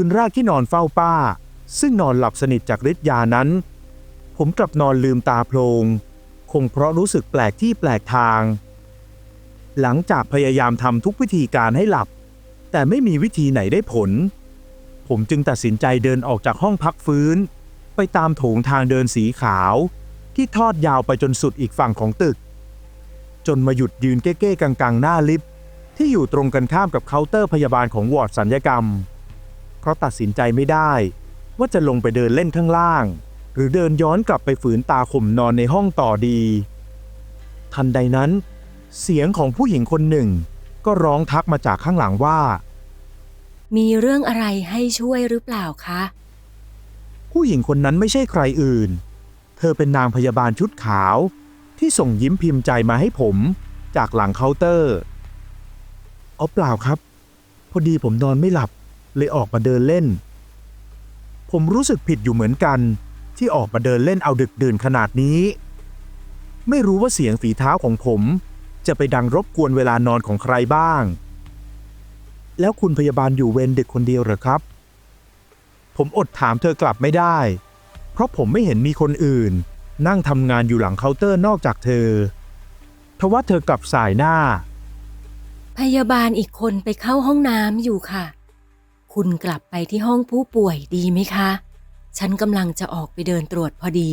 คืนแรกที่นอนเฝ้าป้า ซึ่งนอนหลับสนิทจากฤทธิ์ยานั้น ผมกลับนอนลืมตาโพลงคงเพราะรู้สึกแปลกที่แปลกทาง หลังจากพยายามทำทุกวิธีการให้หลับ แต่ไม่มีวิธีไหนได้ผล ผมจึงตัดสินใจเดินออกจากห้องพักฟื้น ไปตามโถงทางเดินสีขาว ที่ทอดยาวไปจนสุดอีกฝั่งของตึก จนมาหยุดยืนเก้ๆกังๆ หน้าลิฟต์ที่อยู่ตรงกันข้ามกับเคาน์เตอร์พยาบาลของวอร์ดสัญญกรรม ราะตัดสินใจไม่ได้ ว่าจะลงไปเดินเล่นข้างล่าง หรือเดินย้อนกลับไปฝืนตาข่มนอนในห้องต่อดี ทันใดนั้น เสียงของผู้หญิงคนหนึ่ง ก็ร้องทักมาจากข้างหลังว่า มีเรื่องอะไรให้ช่วยหรือเปล่าคะ ผู้หญิงคนนั้นไม่ใช่ใครอื่น เธอเป็นนางพยาบาลชุดขาว ที่ส่งยิ้มพิมพ์ใจมาให้ผม จากหลังเคาน์เตอร์เอาเปล่าครับ พอดีผมนอนไม่หลับ เลยออกมาเดินเล่น ผมรู้สึกผิดอยู่เหมือนกัน ที่ออกมาเดินเล่นเอาดึกดื่นขนาดนี้ ไม่รู้ว่าเสียงฝีเท้าของผม จะไปดังรบกวนเวลานอนของใครบ้าง แล้วคุณพยาบาลอยู่เวรดึกคนเดียวเหรอครับ ผมอดถามเธอกลับไม่ได้ เพราะผมไม่เห็นมีคนอื่น นั่งทำงานอยู่หลังเคาน์เตอร์นอกจากเธอทว่าเธอกลับสายหน้า พยาบาลอีกคนไปเข้าห้องน้ำอยู่ค่ะ คุณกลับไปที่ห้องผู้ป่วยดีไหมคะ ฉันกำลังจะออกไปเดินตรวจพอดี